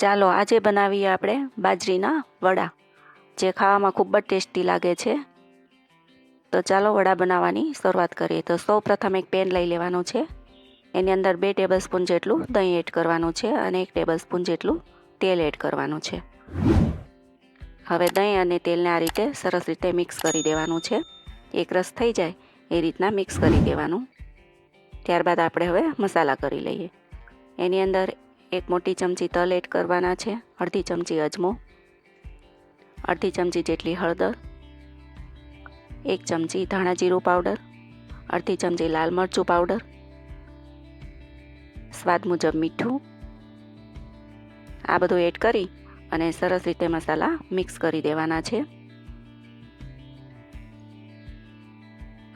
ચાલો, આજે બનાવીએ આપણે બાજરીના વડા, જે ખાવામાં ખૂબ જ ટેસ્ટી લાગે છે. તો ચાલો, વડા બનાવવાની શરૂઆત કરીએ. તો સૌ પ્રથમ એક પેન લઈ લેવાનું છે. એની અંદર બે ટેબલ સ્પૂન જેટલું દહીં એડ કરવાનું છે અને એક ટેબલ સ્પૂન જેટલું તેલ એડ કરવાનું છે. હવે દહીં અને તેલને આ રીતે સરસ રીતે મિક્સ કરી દેવાનું છે. એક રસ થઈ જાય એ રીતના મિક્સ કરી દેવાનું. ત્યારબાદ આપણે હવે મસાલા કરી લઈએ. એની અંદર એક મોટી ચમચી તલ એડ કરવાના છે, અડધી ચમચી અજમો, અડધી ચમચી જેટલી હળદર, એક ચમચી ધાણા જીરું પાવડર, અડધી ચમચી લાલ મરચું પાવડર, સ્વાદ મુજબ મીઠું, આ બધું એડ કરી અને સરસ રીતે મસાલા મિક્સ કરી દેવાના છે.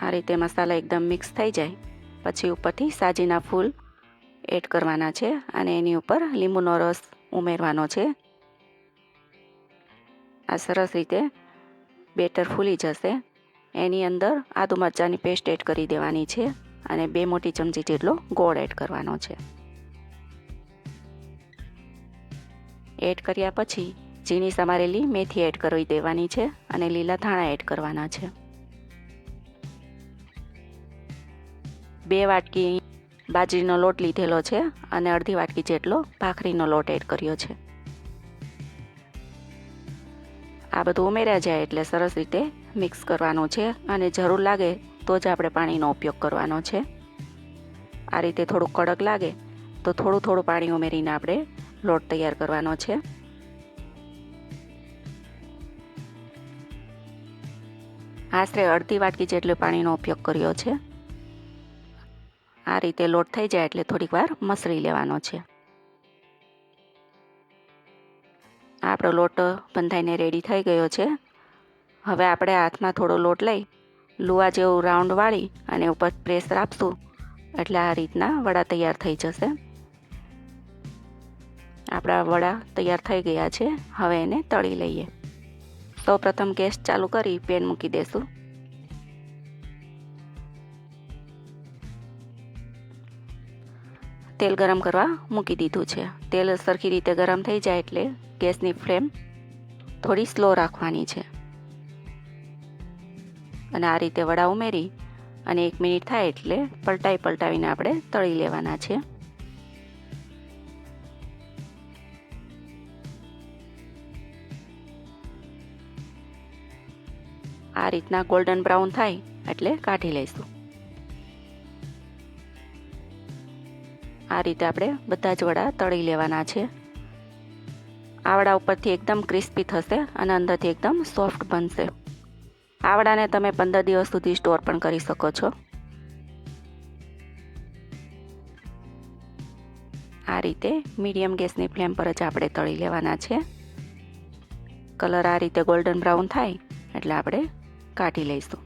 આ રીતે મસાલા એકદમ મિક્સ થઈ જાય, પછી ઉપરથી સાજીના ફૂલ એડ કરવાના છે અને એની ઉપર લીંબુનો રસ ઉમેરવાનો છે. આ સરસ રીતે બેટર ફૂલી જશે. એની અંદર આદુ મરચાંની પેસ્ટ એડ કરી દેવાની છે અને બે મોટી ચમચી જેટલો ગોળ એડ કરવાનો છે. એડ કર્યા પછી ઝીણી સમારેલી મેથી એડ કરી દેવાની છે અને લીલા ધાણા એડ કરવાના છે. બે વાટકી બાજરીનો લોટ લીધેલો છે અને અડધી વાટકી જેટલો ભાખરીનો લોટ એડ કર્યો છે. આ બધું ઉમેર્યા જાય એટલે સરસ રીતે મિક્સ કરવાનું છે અને જરૂર લાગે તો જ આપણે પાણીનો ઉપયોગ કરવાનો છે. આ રીતે થોડું કડક લાગે તો થોડું થોડું પાણી ઉમેરીને આપણે લોટ તૈયાર કરવાનો છે. આશરે અડધી વાટકી જેટલું પાણીનો ઉપયોગ કર્યો છે. આ રીતે લોટ થઈ જાય એટલે થોડીક વાર મસળી લેવાનો છે. આપણો લોટ બંધાઈને રેડી થઈ ગયો છે. હવે આપણે હાથમાં થોડો લોટ લઈ લુવા જેવું રાઉન્ડ વાળી અને ઉપર પ્રેસ આપશું એટલે આ રીતના વડા તૈયાર થઈ જશે. આપણા વડા તૈયાર થઈ ગયા છે. હવે એને તળી લઈએ. સૌ પ્રથમ ગેસ ચાલુ કરી, પેન મૂકી દેશું. તેલ ગરમ કરવા મૂકી દીધું છે. તેલ સરખી રીતે ગરમ થઈ જાય એટલે ગેસની ફ્લેમ થોડી સ્લો રાખવાની છે. અને આ રીતે વડા ઉમેરી અને એક મિનિટ થાય એટલે પલટાઈ પલટાવીને આપણે તળી લેવાના છે. આ રીતના ગોલ્ડન બ્રાઉન થાય એટલે કાઢી લઈશું. આ રીતે આપણે બધા જ વડા તળી લેવાના છે. આવડા ઉપરથી એકદમ ક્રિસ્પી થશે અને અંદરથી એકદમ સોફ્ટ બનશે. આવડાને તમે પંદર દિવસ સુધી સ્ટોર પણ કરી શકો છો. આ રીતે મીડિયમ ગેસની ફ્લેમ પર જ આપણે તળી લેવાના છે. કલર આ રીતે ગોલ્ડન બ્રાઉન થાય એટલે આપણે કાઢી લઈશું.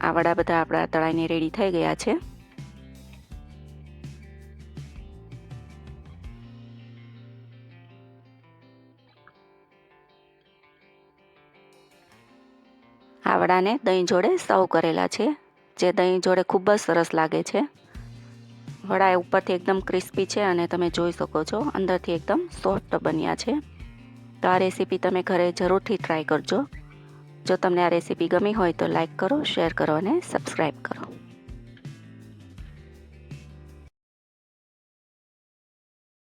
આ વડા બધા આપણા તળાઈને રેડી થઈ ગયા છે. આ વડાને દહીં જોડે સર્વ કરેલા છે, જે દહીં જોડે ખૂબ જ સરસ લાગે છે. વડા એ ઉપરથી એકદમ ક્રિસ્પી છે અને તમે જોઈ શકો છો, અંદરથી એકદમ સોફ્ટ બન્યા છે. તો આ રેસીપી તમે ઘરે જરૂરથી ટ્રાય કરજો. જો તમને આ રેસીપી ગમી હોય તો લાઈક કરો, શેર કરો અને સબસ્ક્રાઈબ કરો.